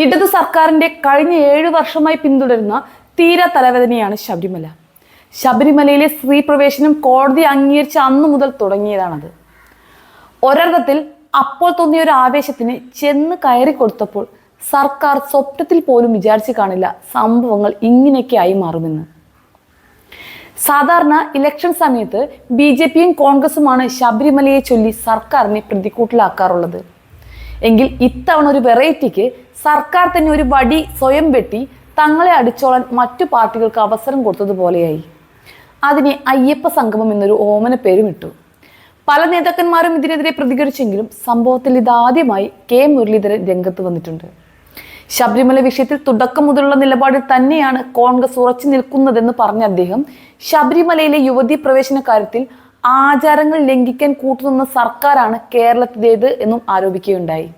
ഇടതു സർക്കാരിന്റെ കഴിഞ്ഞ ഏഴു വർഷമായി പിന്തുടരുന്ന തീര തലവേദനയാണ് ശബരിമല. ശബരിമലയിലെ സ്ത്രീ പ്രവേശനം കോടതി അംഗീകരിച്ച അന്നു മുതൽ തുടങ്ങിയതാണത്. ഒരർത്ഥത്തിൽ അപ്പോൾ തോന്നിയ ഒരു ആവേശത്തിന് ചെന്ന് കയറി കൊടുത്തപ്പോൾ സർക്കാർ സ്വപ്നത്തിൽ പോലും വിചാരിച്ചു കാണില്ല സംഭവങ്ങൾ ഇങ്ങനെയൊക്കെ ആയി മാറുമെന്ന്. സാധാരണ ഇലക്ഷൻ സമയത്ത് ബി ജെ പിയും കോൺഗ്രസുമാണ് ശബരിമലയെ ചൊല്ലി സർക്കാരിനെ പ്രതികൂട്ടിലാക്കാറുള്ളത് എങ്കിൽ ഇത്തവണ ഒരു വെറൈറ്റിക്ക് സർക്കാർ തന്നെ ഒരു വടി സ്വയം വെട്ടി തങ്ങളെ അടിച്ചോളാൻ മറ്റു പാർട്ടികൾക്ക് അവസരം കൊടുത്തതുപോലെയായി. അതിനെ അയ്യപ്പ സംഗമം എന്നൊരു ഓമന പേരും ഇട്ടു. പല നേതാക്കന്മാരും ഇതിനെതിരെ പ്രതികരിച്ചെങ്കിലും സംഭവത്തിൽ ഇതാദ്യമായി കെ മുരളീധരൻ രംഗത്ത് വന്നിട്ടുണ്ട്. ശബരിമല വിഷയത്തിൽ തുടക്കം മുതലുള്ള നിലപാടിൽ തന്നെയാണ് കോൺഗ്രസ് ഉറച്ചു നിൽക്കുന്നതെന്ന് പറഞ്ഞ അദ്ദേഹം ശബരിമലയിലെ യുവതീ പ്രവേശന കാര്യത്തിൽ ആചാരങ്ങൾ ലംഘിക്കാൻ കൂട്ടുനിന്ന സർക്കാരാണ് കേരളത്തിലേത് എന്നും ആരോപിക്കുകയുണ്ടായി.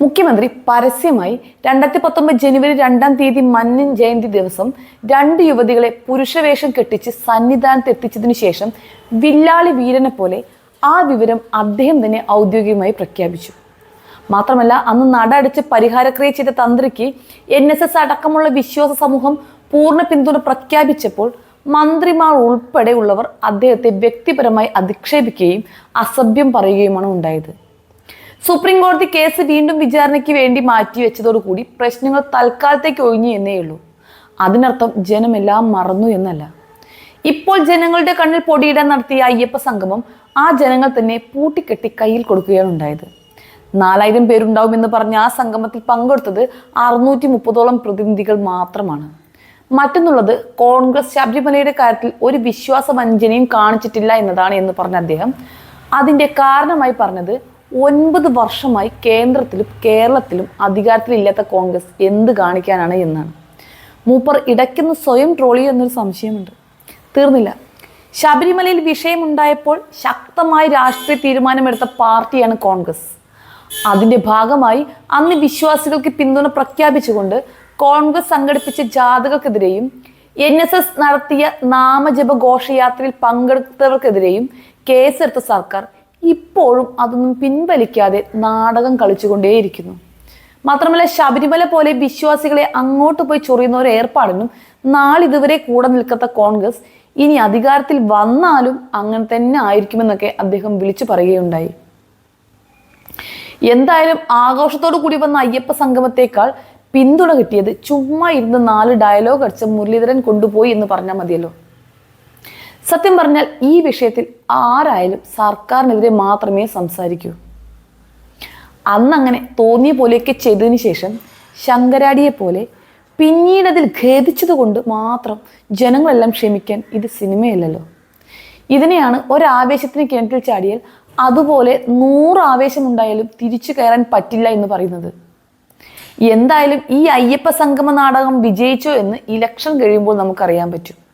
മുഖ്യമന്ത്രി പരസ്യമായി രണ്ടായിരത്തി പത്തൊമ്പത് ജനുവരി രണ്ടാം തീയതി മന്നൻ ജയന്തി ദിവസം രണ്ട് യുവതികളെ പുരുഷവേഷം കെട്ടിച്ച് സന്നിധാനത്ത് എത്തിച്ചതിനു ശേഷം വില്ലാളി വീരനെ പോലെ ആ വിവരം അദ്ദേഹം തന്നെ ഔദ്യോഗികമായി പ്രഖ്യാപിച്ചു. മാത്രമല്ല അന്ന് നട അടിച്ച് പരിഹാരക്രിയ ചെയ്ത തന്ത്രിക്ക് എൻ എസ് എസ് അടക്കമുള്ള വിശ്വാസ സമൂഹം പൂർണ പിന്തുണ പ്രഖ്യാപിച്ചപ്പോൾ മന്ത്രിമാർ ഉൾപ്പെടെയുള്ളവർ അദ്ദേഹത്തെ വ്യക്തിപരമായി അധിക്ഷേപിക്കുകയും അസഭ്യം പറയുകയുമാണ് ഉണ്ടായത്. സുപ്രീം കോടതി കേസ് വീണ്ടും വിചാരണയ്ക്ക് വേണ്ടി മാറ്റിവെച്ചതോടുകൂടി പ്രശ്നങ്ങൾ തൽക്കാലത്തേക്ക് ഒഴിഞ്ഞു എന്നേ ഉള്ളൂ. അതിനർത്ഥം ജനമെല്ലാം മറന്നു എന്നല്ല. ഇപ്പോൾ ജനങ്ങളുടെ കണ്ണിൽ പൊടിയിടാൻ നടത്തിയ അയ്യപ്പ സംഗമം ആ ജനങ്ങൾ തന്നെ പൂട്ടിക്കെട്ടി കയ്യിൽ കൊടുക്കുകയാണ് ഉണ്ടായത്. നാലായിരം പേരുണ്ടാവുമെന്ന് പറഞ്ഞ ആ സംഗമത്തിൽ പങ്കെടുത്തത് അറുന്നൂറ്റി മുപ്പതോളം പ്രതിനിധികൾ മാത്രമാണ്. മറ്റൊന്നുള്ളത് കോൺഗ്രസ് ശബരിമലയുടെ കാര്യത്തിൽ ഒരു വിശ്വാസവഞ്ചനയും കാണിച്ചിട്ടില്ല എന്നതാണ് എന്ന് പറഞ്ഞ അദ്ദേഹം. അതിന്റെ കാരണമായി പറഞ്ഞത് ഒൻപത് വർഷമായി കേന്ദ്രത്തിലും കേരളത്തിലും അധികാരത്തിലില്ലാത്ത കോൺഗ്രസ് എന്ത് കാണിക്കാനാണ് എന്നാണ്. മൂപ്പർ ഇടയ്ക്കുന്ന സ്വയം ട്രോളി എന്നൊരു സംശയമുണ്ട്. തീർന്നില്ല. ശബരിമലയിൽ വിഷയമുണ്ടായപ്പോൾ ശക്തമായ രാഷ്ട്രീയ തീരുമാനമെടുത്ത പാർട്ടിയാണ് കോൺഗ്രസ്. അതിന്റെ ഭാഗമായി അന്ന് വിശ്വാസികൾക്ക് പിന്തുണ പ്രഖ്യാപിച്ചുകൊണ്ട് കോൺഗ്രസ് സംഘടിപ്പിച്ച ജാഥകൾക്കെതിരെയും എൻ എസ് എസ് നടത്തിയ നാമജപ ഘോഷയാത്രയിൽ പങ്കെടുത്തവർക്കെതിരെയും കേസെടുത്ത സർക്കാർ ഇപ്പോഴും അതൊന്നും പിൻവലിക്കാതെ നാടകം കളിച്ചുകൊണ്ടേയിരിക്കുന്നു. മാത്രമല്ല ശബരിമല പോലെ വിശ്വാസികളെ അങ്ങോട്ട് പോയി ചൊറിയുന്ന ഒരു ഏർപ്പാടിനും നാളിതുവരെ കൂടെ നിൽക്കാത്ത കോൺഗ്രസ് ഇനി അധികാരത്തിൽ വന്നാലും അങ്ങനെ തന്നെ ആയിരിക്കുമെന്നൊക്കെ അദ്ദേഹം വിളിച്ചു പറയുകയുണ്ടായി. എന്തായാലും ആഘോഷത്തോടു കൂടി വന്ന അയ്യപ്പ സംഗമത്തേക്കാൾ പിന്തുണ കിട്ടിയത് ചുമ്മാ ഇരുന്ന് നാല് ഡയലോഗ് അടിച്ച മുരളീധരൻ കൊണ്ടുപോയി എന്ന് പറഞ്ഞാൽ മതിയല്ലോ. സത്യം പറഞ്ഞാൽ ഈ വിഷയത്തിൽ ആരായാലും സർക്കാരിനെതിരെ മാത്രമേ സംസാരിക്കൂ. അന്നങ്ങനെ തോന്നിയ പോലെയൊക്കെ ചെയ്തതിന് ശേഷം ശങ്കരാടിയെ പോലെ പിന്നീട് അതിൽ ഖേദിച്ചതുകൊണ്ട് മാത്രം ജനങ്ങളെല്ലാം ക്ഷമിക്കാൻ ഇത് സിനിമയല്ലല്ലോ. ഇതിനെയാണ് ഒരാവേശത്തിന് കിണറ്റിൽ ചാടിയാൽ അതുപോലെ നൂറ് ആവേശമുണ്ടായാലും തിരിച്ചു കയറാൻ പറ്റില്ല എന്ന് പറയുന്നത്. എന്തായാലും ഈ അയ്യപ്പ സംഗമ നാടകം വിജയിച്ചോ എന്ന് ഇലക്ഷൻ കഴിയുമ്പോൾ നമുക്കറിയാൻ പറ്റും.